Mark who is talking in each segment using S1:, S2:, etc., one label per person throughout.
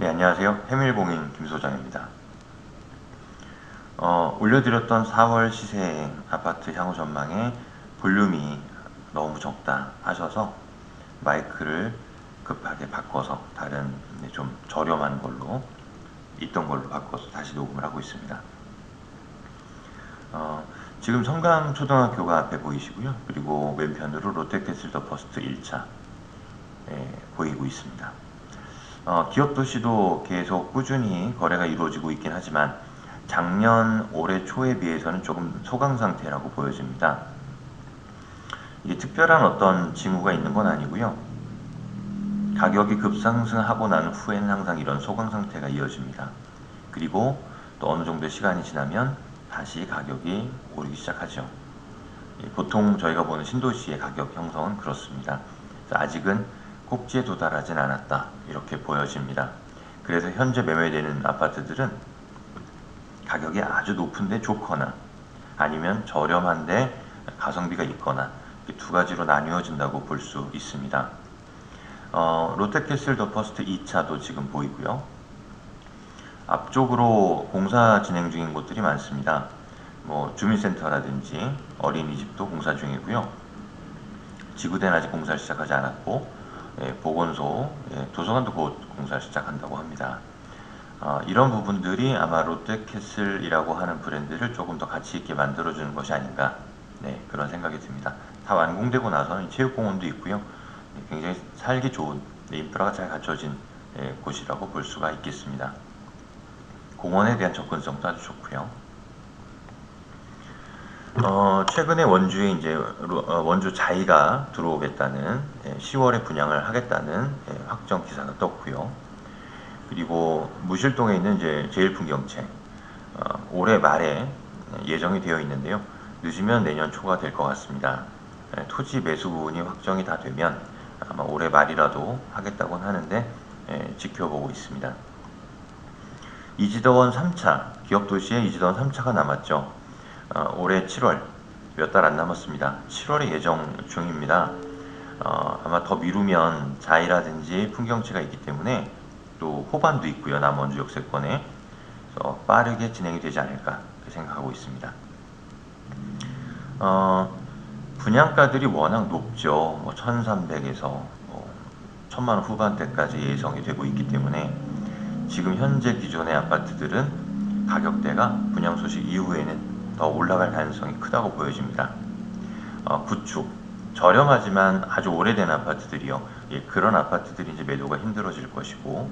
S1: 네, 안녕하세요. 해밀공인 김소장입니다. 어, 올려드렸던 4월 시세 아파트 향후 전망에 볼륨이 너무 적다 하셔서 마이크를 급하게 바꿔서 다른 네, 좀 저렴한 걸로 있던 걸로 바꿔서 다시 녹음을 하고 있습니다. 어, 지금 성강 초등학교가 앞에 보이시고요. 그리고 왼편으로 롯데캐슬 더 퍼스트 1차 예, 보이고 있습니다. 어, 기업 도시도 계속 꾸준히 거래가 이루어지고 있긴 하지만 작년 올해 초에 비해서는 조금 소강 상태라고 보여집니다. 이게 특별한 어떤 징후가 있는 건 아니고요. 가격이 급상승하고 난 후에는 항상 이런 소강 상태가 이어집니다. 그리고 또 어느 정도 시간이 지나면 다시 가격이 오르기 시작하죠. 예, 보통 저희가 보는 신도시의 가격 형성은 그렇습니다. 아직은 꼭지에 도달하진 않았다 이렇게 보여집니다. 그래서 현재 매매되는 아파트들은 가격이 아주 높은데 좋거나 아니면 저렴한데 가성비가 있거나 두 가지로 나뉘어진다고 볼 수 있습니다. 어, 롯데캐슬 더 퍼스트 2차도 지금 보이고요. 앞쪽으로 공사 진행 중인 곳들이 많습니다. 뭐 주민센터라든지 어린이집도 공사 중이고요. 지구대는 아직 공사를 시작하지 않았고 예, 보건소, 예, 도서관도 곧 공사를 시작한다고 합니다. 어, 이런 부분들이 아마 롯데캐슬이라고 하는 브랜드를 조금 더 가치 있게 만들어주는 것이 아닌가 네, 그런 생각이 듭니다. 다 완공되고 나서는 체육공원도 있고요. 네, 굉장히 살기 좋은 네, 인프라가 잘 갖춰진 예, 곳이라고 볼 수가 있겠습니다. 공원에 대한 접근성도 아주 좋고요. 어, 최근에 원주에 이제 로- 어, 원주 자이가 들어오겠다는 예, 10월에 분양을 하겠다는 예, 확정 기사가 떴고요. 그리고 무실동에 있는 이제 제일 풍경채 어, 올해 말에 예정이 되어 있는데요. 늦으면 내년 초가 될 것 같습니다. 예, 토지 매수 부분이 확정이 다 되면 아마 올해 말이라도 하겠다고는 하는데 예, 지켜보고 있습니다. 이지더원 3차 기업 도시에 이지더원 3차가 남았죠. 어, 올해 7월 몇 달 안 남았습니다. 7월에 예정 중입니다. 어, 아마 더 미루면 자이라든지 풍경채가 있기 때문에 또 호반도 있고요. 남원주 역세권에 그래서 빠르게 진행이 되지 않을까 생각하고 있습니다. 어, 분양가들이 워낙 높죠. 뭐 1,300에서 뭐 1,000만 원 후반대까지 예상이 되고 있기 때문에 지금 현재 기존의 아파트들은 가격대가 분양 소식 이후에는 더 올라갈 가능성이 크다고 보여집니다. 어, 구축 저렴하지만 아주 오래된 아파트들이요. 예, 그런 아파트들이 이제 매도가 힘들어질 것이고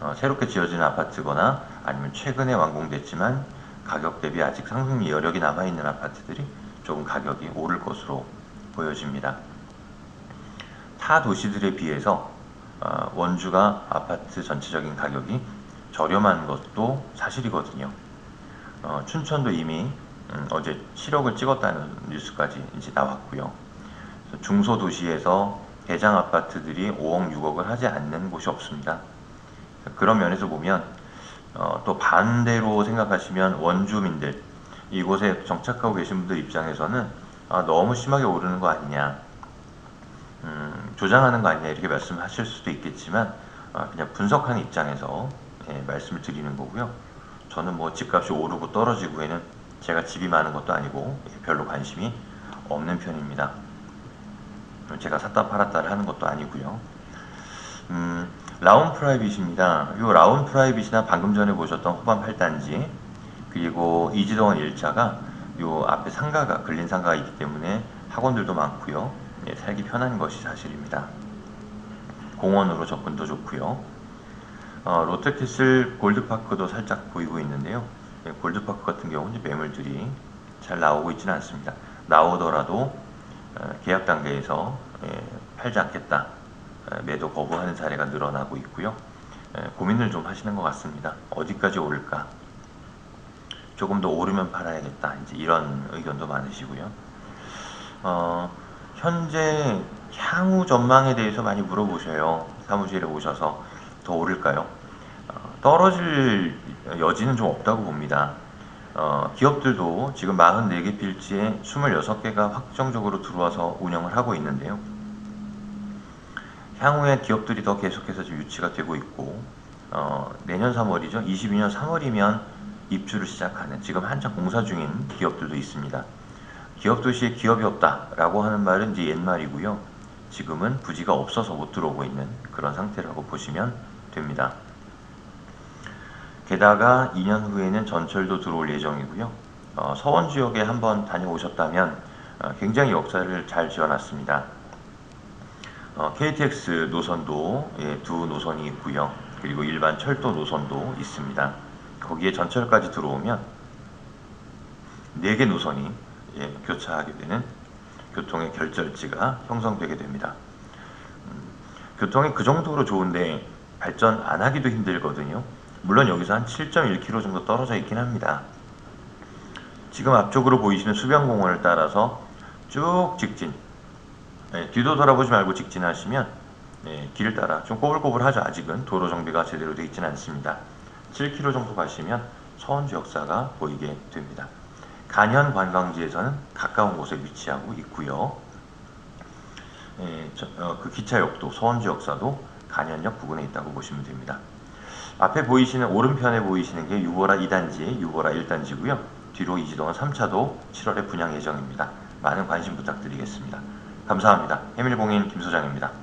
S1: 어, 새롭게 지어지는 아파트거나 아니면 최근에 완공됐지만 가격 대비 아직 상승 여력이 남아 있는 아파트들이 조금 가격이 오를 것으로 보여집니다. 타 도시들에 비해서 어, 원주가 아파트 전체적인 가격이 저렴한 것도 사실이거든요. 어, 춘천도 이미 음, 어제 7억을 찍었다는 뉴스까지 이제 나왔고요. 중소도시에서 대장 아파트들이 5억, 6억을 하지 않는 곳이 없습니다. 그런 면에서 보면 어, 또 반대로 생각하시면 원주민들 이곳에 정착하고 계신 분들 입장에서는 아, 너무 심하게 오르는 거 아니냐, 음, 조장하는 거 아니냐 이렇게 말씀하실 수도 있겠지만 아, 그냥 분석하는 입장에서 예, 말씀을 드리는 거고요. 저는 뭐 집값이 오르고 떨어지고 에는 제가 집이 많은 것도 아니고 예, 별로 관심이 없는 편입니다. 제가 샀다 팔았다를 하는 것도 아니고요. 음, 라운 프라이빗입니다. 이 라운 프라이빗이나 방금 전에 보셨던 호반 8단지 그리고 이지동원 1차가 요 앞에 상가가 근린 상가가 있기 때문에 학원들도 많고요. 예, 살기 편한 것이 사실입니다. 공원으로 접근도 좋고요. 어, 롯데캐슬 골드파크도 살짝 보이고 있는데요. 예, 골드파크 같은 경우는 매물들이 잘 나오고 있지는 않습니다. 나오더라도 어, 계약 단계에서 예, 팔지 않겠다 에, 매도 거부하는 사례가 늘어나고 있고요. 에, 고민을 좀 하시는 것 같습니다. 어디까지 오를까? 조금 더 오르면 팔아야겠다. 이제 이런 의견도 많으시고요. 어, 현재 향후 전망에 대해서 많이 물어보셔요. 사무실에 오셔서 더 오를까요? 어, 떨어질 여지는 좀 없다고 봅니다. 어, 기업들도 지금 44개 필지에 26개가 확정적으로 들어와서 운영을 하고 있는데요. 향후에 기업들이 더 계속해서 지금 유치가 되고 있고 어, 내년 3월이죠. 22년 3월이면 입주를 시작하는 지금 한창 공사 중인 기업들도 있습니다. 기업 도시에 기업이 없다라고 하는 말은 이제 옛말이고요. 지금은 부지가 없어서 못 들어오고 있는 그런 상태라고 보시면 됩니다. 게다가 2년 후에는 전철도 들어올 예정이고요. 어, 서원 지역에 한번 다녀오셨다면 어, 굉장히 역사를 잘 지어놨습니다. 어, KTX 노선도 예, 두 노선이 있고요. 그리고 일반 철도 노선도 있습니다. 거기에 전철까지 들어오면 네개 노선이 예, 교차하게 되는 교통의 결절지가 형성되게 됩니다. 음, 교통이 그 정도로 좋은데 발전 안 하기도 힘들거든요. 물론 여기서 한 7.1km 정도 떨어져 있긴 합니다. 지금 앞쪽으로 보이시는 수변공원을 따라서 쭉 직진. 예, 뒤도 돌아보지 말고 직진하시면 예, 길을 따라 좀 꼬불꼬불하죠. 아직은 도로 정비가 제대로 되어 있지는 않습니다. 7km 정도 가시면 서원지 역사가 보이게 됩니다. 간현 관광지에서는 가까운 곳에 위치하고 있고요. 예, 저- 어, 그 기차역도 서원지 역사도 간현역 부근에 있다고 보시면 됩니다. 앞에 보이시는 오른편에 보이시는 게 유보라 2단지, 유보라 1단지고요. 뒤로 이지동은 3차도 7월에 분양 예정입니다. 많은 관심 부탁드리겠습니다. 감사합니다. 해밀공인 김 소장입니다.